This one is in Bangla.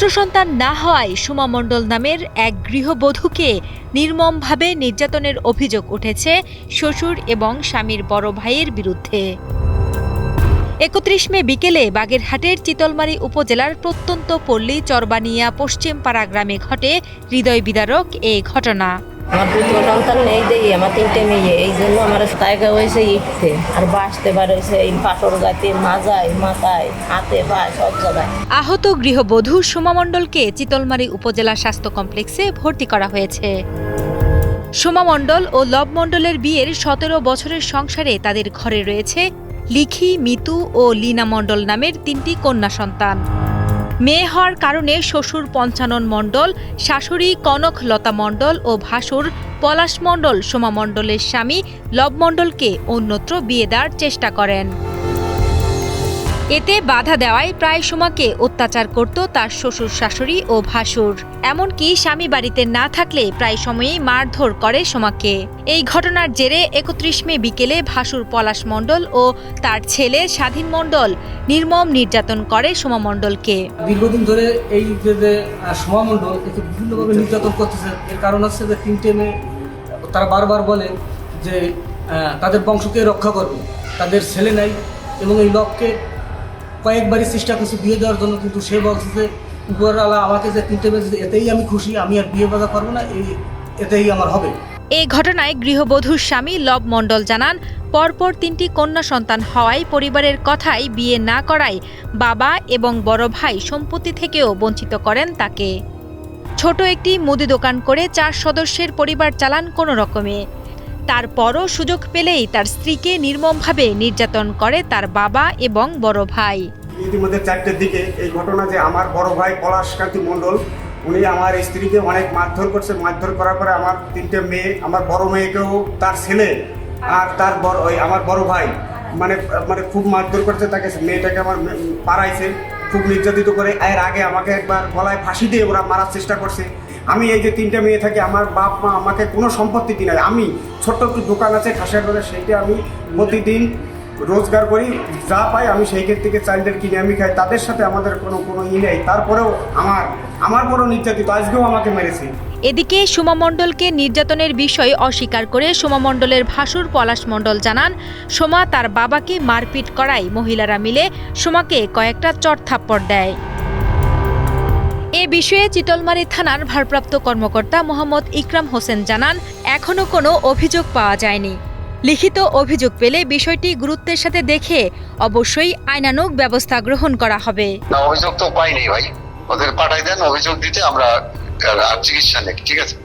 পুত্র সন্তান না হওয়ায় সুমা মণ্ডল নামের এক গৃহবধূকে নির্মমভাবে নির্যাতনের অভিযোগ উঠেছে শ্বশুর এবং স্বামীর বড় ভাইয়ের বিরুদ্ধে। একত্রিশ মে বিকেলে বাগেরহাটের চিতলমারি উপজেলার প্রত্যন্ত পল্লী চরবানিয়া পশ্চিমপাড়া গ্রামে ঘটে হৃদয় বিদারক এই ঘটনা। আমার পুত্র সন্তান নেই দেখি আমার তিনটে মেয়ে, এই জন্য আমার জায়গা হয়েছে ইটতে। আর বাঁচতে হয়েছে এই পাথর গাতে, মাজায়, মাথায়, হাতে, পায়ে, সব জায়গায়। আহত গৃহবধূ সোমা মণ্ডলকে চিতলমারী উপজেলা স্বাস্থ্য কমপ্লেক্সে ভর্তি করা হয়েছে। সোমা মণ্ডল ও লব মণ্ডলের বিয়ের সতেরো বছরের সংসারে তাদের ঘরে রয়েছে লিখি, মিতু ও লীনা মণ্ডল নামের তিনটি কন্যা সন্তান। মেয়ে হওয়ার কারণে শ্বশুর পঞ্চানন মণ্ডল, শাশুড়ি কনক লতা মণ্ডল ও ভাসুর পলাশ মণ্ডল সোমা মণ্ডলের স্বামী লব মণ্ডলকে অন্যত্র বিয়ে দেওয়ার চেষ্টা করেন। এতে বাধা দেওয়ায় প্রায় সোমাকে অত্যাচার করত তার শ্বশুর, শাশুড়ি ও ভাসুর। এমনকি স্বামী বাড়িতে না থাকলে প্রায় সময়ই মারধর করে সোমাকে। এই ঘটনার জেরে একত্রিশ মে বিকেলে ভাসুর পলাশ মণ্ডল ও তার ছেলে স্বাধীন মণ্ডল নির্মম নির্যাতন করে সোমা মণ্ডলকে। দীর্ঘদিন ধরে এই সোমা মণ্ডল একে বিভিন্নভাবে নির্যাতন করতেছে, এর কারণ হচ্ছে যে তিনটে মেয়ে তারা বারবার বলে যে তাদের বংশকে রক্ষা করবে। তাদের ছেলে নাই এবং এই লককে কয়েকবারই চেষ্টা করছে বিয়ে দেওয়ার জন্য কিন্তু সে বলছে উপরওয়ালা আমাকে যে তিনটে দিয়েছে, এতেই আমি খুশি আমি আর বিয়ে বাধা করব না এই এতেই আমার হবে। এই ঘটনায় গৃহবধূর স্বামী লব মণ্ডল জানান পরপর তিনটি কন্যা সন্তান হওয়ায় পরিবারের কথাই বিয়ে না করায় বাবা এবং বড় ভাই সম্পত্তি থেকেও বঞ্চিত করেন তাকে। ছোট একটি মুদি দোকান করে চার সদস্যের পরিবার চালান কোনো রকমে। তারপরও সুযোগ পেলেই তার স্ত্রীকে নির্মমভাবে নির্যাতন করে তার বাবা এবং বড় ভাই। ইতিমধ্যে চারটের দিকে এই ঘটনা যে আমার বড় ভাই পলাশকান্তি মণ্ডল, উনি আমার স্ত্রীকে অনেক মারধর করছে। মারধর করার পরে আমার তিনটে মেয়ে, আমার বড় মেয়েকেও তার ছেলে আর তার বড়, ওই আমার বড় ভাই মানে মানে খুব মারধর করছে। তাকে মেয়েটাকে আমার পাড়াইছে, খুব নির্যাতিত করে। এর আগে আমাকে একবার গলায় ফাঁসি দিয়ে ওরা মারার চেষ্টা করছে। আমি এই যে তিনটে মেয়ে থাকি, আমার বাপ মা আমাকে কোনো সম্পত্তি দিনাই আমি ছোট্ট একটু দোকান আছে, খাসিয়া করে সেইটা আমি প্রতিদিন রোজগার করি। যা পাই আমি সেইখান থেকে চাইল্ডের কিনে আমি খাই। তাদের সাথে আমাদের কোনো কোনো ই নেই। তারপরেও আমার আমার বড় নির্যাতিত, আজকেও আমাকে মেরেছে। এদিকে সুমা মণ্ডলকে নির্যাতনের বিষয় অস্বীকার করে সোমা মণ্ডলের ভাসুর পলাশ মণ্ডল জানান, সোমা তার বাবাকে মারপিট করায় মহিলারা মিলে সোমাকে কয়েকটা চড়থাপ্পড় দেয়। এ বিষয়ে চিতলমারি থানার ভারপ্রাপ্ত কর্মকর্তা মোহাম্মদ ইকরাম হোসেন জানান, এখনও কোনো অভিযোগ পাওয়া যায়নি। লিখিত অভিযোগ পেলে বিষয়টি গুরুত্বের সাথে দেখে অবশ্যই আইনানুগ ব্যবস্থা গ্রহণ করা হবে। অভিযোগ তো পাইনি ভাই। ওদের পাঠাই দেন, অভিযোগ দিতে আমরা চিকিৎসা নেই, ঠিক আছে?